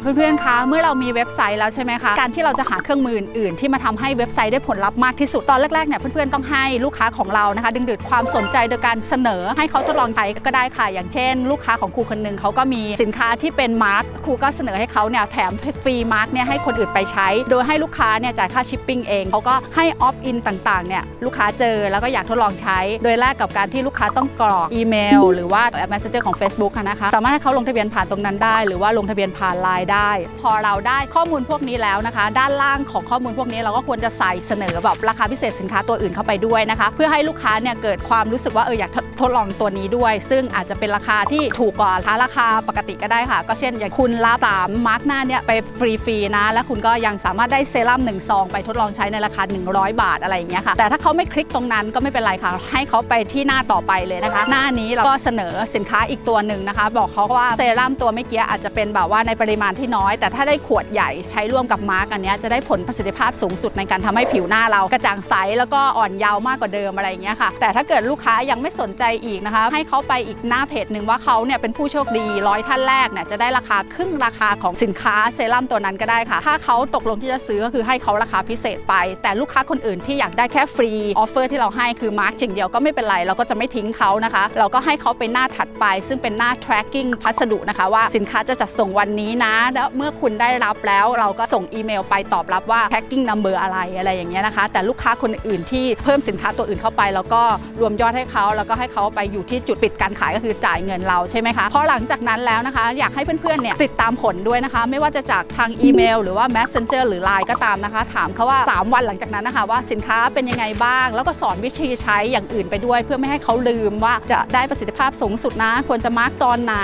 เพื่อนๆ คะ เมื่อเรามีเว็บไซต์แล้วใช่ไหมคะ การที่เราจะหาเครื่องมืออื่น ที่มาทำให้เว็บไซต์ได้ผลลัพธ์มากที่สุด ตอนแรกๆ เนี่ยเพื่อนๆ ต้องให้ลูกค้าของเรานะคะ ดึงดูดความสนใจโดยการเสนอ ให้เขาทดลองใช้ก็ได้ค่ะ อย่างเช่น ลูกค้าของครูคนหนึ่งเขาก็มีสินค้าที่เป็นมาร์คครูก็เสนอให้เขาเนี่ยแถมฟรีมาร์คเนี่ยให้คนอื่นไปใช้ โดยให้ลูกค้าเนี่ยจ่ายค่าชิปปิ้งเองเขาก็ให้ออฟอินต่างๆ เนี่ยลูกค้าเจอแล้วก็อยากทดลองใช้ โดยแลกกับการที่ลูกค้าต้องกรอกอีเมล หรือว่าแอป Messenger ของ Facebook นะคะ สามารถให้เขาลงทะเบียนผ่านตรงนั้นได้ หรือว่าลงทะเบียนผ่านไลน์ได้ พอเราได้ข้อมูลพวกนี้แล้วนะคะ ด้านล่างของข้อมูลพวกนี้เราก็ควรจะใส่เสนอแบบราคาพิเศษสินค้าตัวอื่นเข้าไปด้วยนะคะ เพื่อให้ลูกค้าเนี่ยเกิดความรู้สึกว่าเอออยากทดทดลองตัวนี้ด้วย ซึ่งอาจจะเป็นราคาที่ถูกกว่าราคาปกติก็ได้ค่ะ ก็เช่น อย่างคุณรับสามมาร์กหน้าเนี่ยไปฟรีๆนะ และคุณก็ยังสามารถได้เซรั่มหนึ่งซองไปทดลองใช้ในราคา 100 บาทอะไรอย่างเงี้ยค่ะแต่ถ้าเขาไม่คลิกตรงนั้นก็ไม่เป็นไรค่ะ ให้เขาไปที่หน้าต่อไปเลยนะคะ หน้านี้เราก็เสนอสินค้าอีกตัวหนึ่งนะคะ บอกเขาว่าเซรั่มตัวเมื่อกี้อาจจะเป็นแบบว่าในปริมาณที่น้อย แต่ถ้าได้ขวดใหญ่ใช้ร่วมกับมาร์กอันนี้จะได้ผลประสิทธิภาพสูงสุดในการทำให้ผิวหน้าเรากระจ่างใสแล้วก็อ่อนเยาว์มากกว่าเดิมอะไรอย่างเงี้ยค่ะ แต่ถ้าเกิดลูกค้ายังไม่สนใจอีกนะคะ ให้เขาไปอีกหน้าเพจหนึ่งว่าเขาเนี่ยเป็นผู้โชคดีร้อยท่านแรกเนี่ยจะได้ราคาครึ่งราคาของสินค้าเซรั่มตัวนั้นก็ได้ค่ะ ถ้าเขาตกลงที่จะซื้อก็คือให้เขาราคาพิเศษไป แต่ลูกค้าคนอื่นที่อยากได้แค่ฟรีออฟเฟอร์ที่เราให้คือมาร์กจริงเดียวก็ไม่เป็นไรเราก็จะไม่ทิ้งเขานะคะ เราก็ให้เขาไปหน้าถัดไป ซึ่งเป็นหน้า tracking พัสดุนะคะว่าสินค้าจะจัดส่งวันนี้นะแล้วเมื่อคุณได้รับแล้วเราก็ส่งอีเมลไปตอบรับว่า tracking number อะไรอะไรอย่างเงี้ยนะคะ แต่ลูกค้าคนอื่นที่เพิ่มสินค้าตัวอื่นเข้าไป แล้วก็รวมยอดให้เขาแล้วก็ให้เขาไปอยู่ที่จุดปิดการขายก็คือจ่ายเงินเราใช่ไหมคะพอหลังจากนั้นแล้วนะคะ อยากให้เพื่อนๆเนี่ยติดตามผลด้วยนะคะ ไม่ว่าจะจากทางอีเมล หรือว่า Messenger หรือ Line ก็ตามนะคะ ถามเขาว่า 3 วันหลังจากนั้นนะคะว่าสินค้าเป็นยังไงบ้าง แล้วก็สอนวิธีใช้อย่างอื่นไปด้วย เพื่อไม่ให้เขาลืมว่าจะได้ประสิทธิภาพสูงสุดนะ ควรจะมาร์กตอนไหน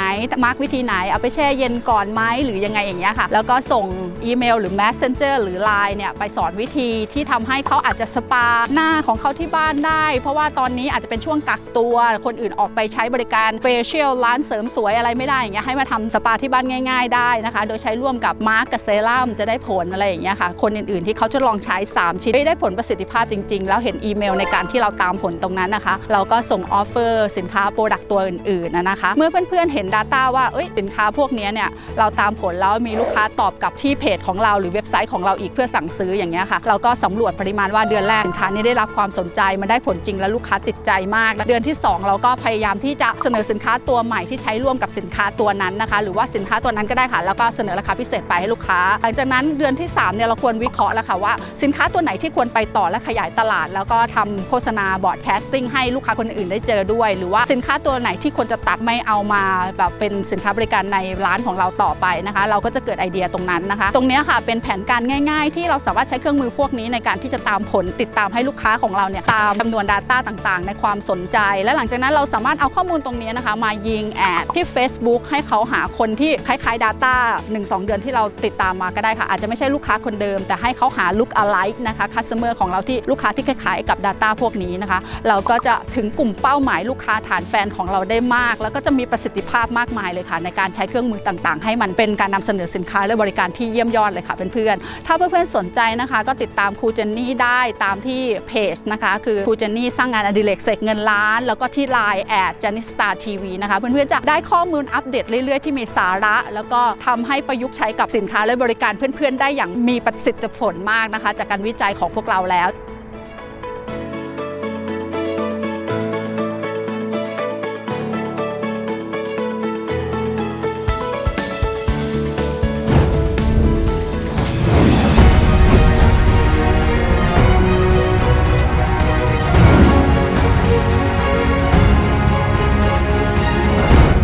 มาร์กวิธีไหนเอาไปแช่เย็นก่อนไหมหรือยังไงอย่างเงี้ยค่ะ แล้วก็ส่งอีเมลหรือ Messenger หรือ Line เนี่ยไปสอนวิธีที่ทำให้เขาอาจจะสปาหน้าของเขาที่บ้านได้ เพราะว่าตอนนี้อาจจะเป็นช่วงกักตัว คนอื่นออกไปใช้บริการเฟเชียลร้านเสริมสวยอะไรไม่ได้อย่างเงี้ยให้มาทำสปาที่บ้านง่าย ๆ ได้นะคะ โดยใช้ร่วมกับมาร์กกับเซรั่มจะได้ผลอะไรอย่างเงี้ยค่ะ คนอื่นๆที่เขาจะลองใช้ 3 ชิ้นได้ได้ผลประสิทธิภาพจริง ๆ แล้วเห็นอีเมลในการที่เราตามผลตรงนั้นนะคะ เราก็ส่งออฟเฟอร์สินค้าโปรดักต์ตัวอื่นๆนะคะ เมื่อเพื่อนๆเห็น Data ว่าเอ้ยสินค้าพวกนี้เนี่ยเราตามผลแล้วมีลูกค้าตอบกลับที่เพจของเราหรือเว็บไซต์ของเราอีกเพื่อสั่งซื้ออย่างเงี้ยค่ะเราก็สำรวจปริมาณว่าเดือนแรกสินค้านี้ได้รับความสนใจมันได้ผลจริงและลูกค้าติดใจมาก เดือนที่ 2 เราก็พยายามที่จะเสนอสินค้าตัวใหม่ที่ใช้ร่วมกับสินค้าตัวนั้นนะคะ หรือว่าสินค้าตัวนั้นก็ได้ค่ะ แล้วก็เสนอราคาพิเศษไปให้ลูกค้า หลังจากนั้นเดือนที่3เนี่ยเราควรวิเคราะห์แล้วค่ะว่าสินค้าตัวไหนที่ควรไปต่อและขยายตลาด แล้วก็ทำโฆษณาบอร์ดแคสติ้งให้ลูกค้าคนอื่นได้เจอด้วย หรือว่าสินค้าตัวไหนที่ควรจะตัดไม่เอามาแบบเป็นสินค้าบริการในร้านของเราต่อไปนะคะเราก็จะเกิดไอเดียตรงนั้นนะคะ ตรงนี้ค่ะเป็นแผนการง่าย ๆ ที่เราสามารถใช้เครื่องมือพวกนี้ในการที่จะตามผลติดตามให้ลูกค้าของเราเนี่ยตามจำนวน Data ต่างๆ ในความสนใจ และหลังจากนั้นเราสามารถเอาข้อมูลตรงนี้นะคะ มายิงแอดที่ Facebook ให้เขาหาคนที่คล้ายๆ Data 1-2 เดือนที่เราติดตามมาก็ได้ค่ะ อาจจะไม่ใช่ลูกค้าคนเดิม แต่ให้เขาหา look alike นะคะ customer ของเราที่ลูกค้าที่คล้ายๆ กับ Data พวกนี้นะคะ เราก็จะถึงกลุ่มเป้าหมายลูกค้าฐานแฟนของเราได้มาก แล้วก็จะมีประสิทธิภาพมากมายเลยค่ะ ในการใช้เครื่องมือต่างๆ ให้มันเป็นการนำเสนอสินค้าและบริการที่เยี่ยมยอดเลยค่ะเพื่อนๆ ถ้าเพื่อนๆสนใจนะคะ ก็ติดตามครูเจนนี่ได้ตามที่เพจนะคะคือครูเจนนี่สร้างงานอดิเรกเสกเงินล้าน แล้วก็ที่ Line แอดจานิสตาทีวีนะคะ เพื่อนๆจะได้ข้อมูลอัปเดตเรื่อยๆ ที่มีสาระ แล้วก็ทำให้ประยุกต์ใช้กับสินค้าและบริการเพื่อนๆ ได้อย่างมีประสิทธิผลมากนะคะ จากการวิจัยของพวกเราแล้ว